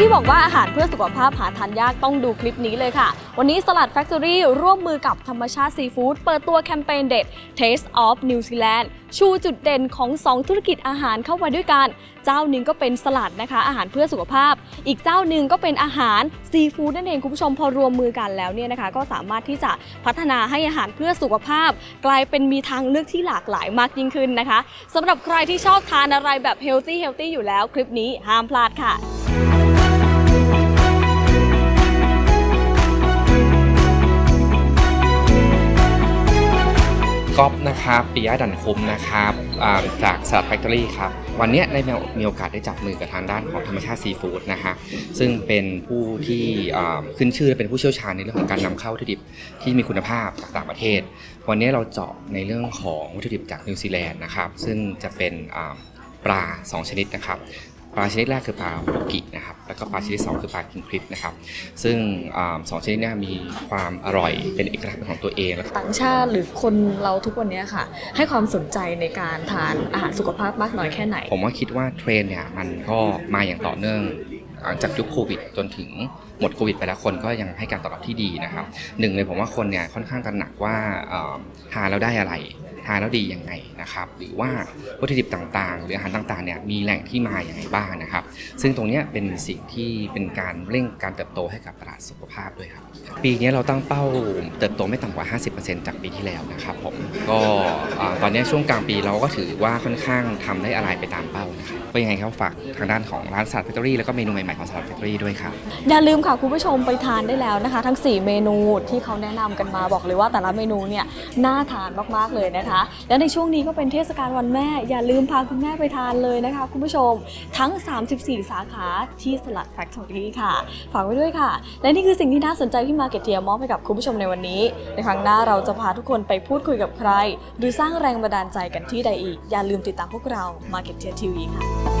ที่บอกว่าอาหารเพื่อสุขภาพหาทานยากต้องดูคลิปนี้เลยค่ะ วันนี้สลัด Factory ร่วมมือกับธรรมชาติซีฟู้ดเปิดตัวแคมเปญเด็ด Taste of New Zealand ชูจุดเด่นของ 2 ธุรกิจอาหารเข้าไว้ด้วยกัน เจ้าหนึ่งก็เป็นสลัดนะคะ อาหารเพื่อสุขภาพ อีกเจ้าหนึ่งก็เป็นอาหารซีฟู้ดนั่นเองคุณผู้ชมพอรวมมือกันแล้วเนี่ยนะคะ ก็สามารถที่จะพัฒนาให้อาหารเพื่อสุขภาพ กลายเป็นมีทางเลือกที่หลากหลายมากยิ่งขึ้นนะคะสำหรับใครที่ชอบทานอะไรแบบเฮลตี้เฮลตี้อยู่แล้วคลิปนี้ห้ามพลาดค่ะ ก๊อฟนะครับปิยะดันคุ้มนะครับจากสลัดแฟคทอรี่ครับ วันนี้ได้มีโอกาสได้จับมือกับทางด้านของธรรมชาติซีฟู้ดนะฮะซึ่งเป็นผู้ที่ขึ้นชื่อและเป็นผู้เชี่ยวชาญในเรื่องของการนำเข้าวัตถุดิบที่มีคุณภาพจากต่างประเทศ วันนี้เราเจาะในเรื่องของวัตถุดิบจากนิวซีแลนด์นะครับ ซึ่งจะเป็นอ่าปลา 2 ชนิดนะครับ ปลาชนิดแรกคือปลาโรกินะครับแล้วก็ปลาชนิดที่สองคือปลาคิงคริปนะครับซึ่งอาสองชนิดเนี้มีความอร่อยเป็นเอกลักษณ์เป็นของตัวเองแล้วต่างชาติหรือคนเราทุกวันนี้ค่ะ ให้ความสนใจในการทานอาหารสุขภาพมากน้อยแค่ไหน ผมว่าคิดว่าเทรนด์เนี่ยมันก็มาอย่างต่อเนื่องหลังจากยุคโควิดจนถึงหมดโควิดไปแล้วคนก็ยังให้การตอบรับที่ดีนะครับหนึ่งเลยผมว่าคนเนี่ยค่อนข้างตระหนักว่าเอ่อทานแล้วได้อะไร ทานแล้วดียังไงนะครับ หรือว่าวัตถุดิบต่างๆ หรืออาหารต่างๆเนี่ยมีแหล่งที่มาอย่างไรบ้างนะครับ ซึ่งตรงนี้เป็นสิ่งที่เป็นการเร่งการเติบโตให้กับตลาดสุขภาพด้วยครับ ปีนี้เราตั้งเป้าเติบโตไม่ต่ำกว่า 50%จากปีที่แล้วนะครับผมก็ตอนนี้ช่วงกลางปีเราก็ถือว่าค่อนข้างทำได้อะไรไปตามเป้านะครับก็ยังไงครับฝากทางด้านของร้านสลัดแฟคทอรี่แล้วก็เมนูใหม่ๆของสลัดแฟคทอรี่ด้วยครับอย่าลืมค่ะคุณผู้ชมไปทานได้แล้วนะคะ ทั้ง 4 เมนูที่เขาแนะนำกันมาบอกเลยว่าแต่ละเมนูเนี่ยน่าทานมากๆเลยนะคะและในช่วงนี้ก็เป็นเทศกาลวันแม่ อย่าลืมพาคุณแม่ไปทานเลยนะคะ คุณผู้ชมทั้ง 34 สาขาที่สลัดแฟคทอรี่ค่ะ ฝากไว้ด้วยค่ะ และนี่คือสิ่งที่น่าสนใจที่มาเก็ตเทียมอบให้กับคุณผู้ชมในวันนี้ ในครั้งหน้าเราจะพาทุกคนไปพูดคุยกับใคร หรือสร้างแรงบันดาลใจกันที่ใดอีก อย่าลืมติดตามพวกเรามาเก็ตเทียทีวีค่ะ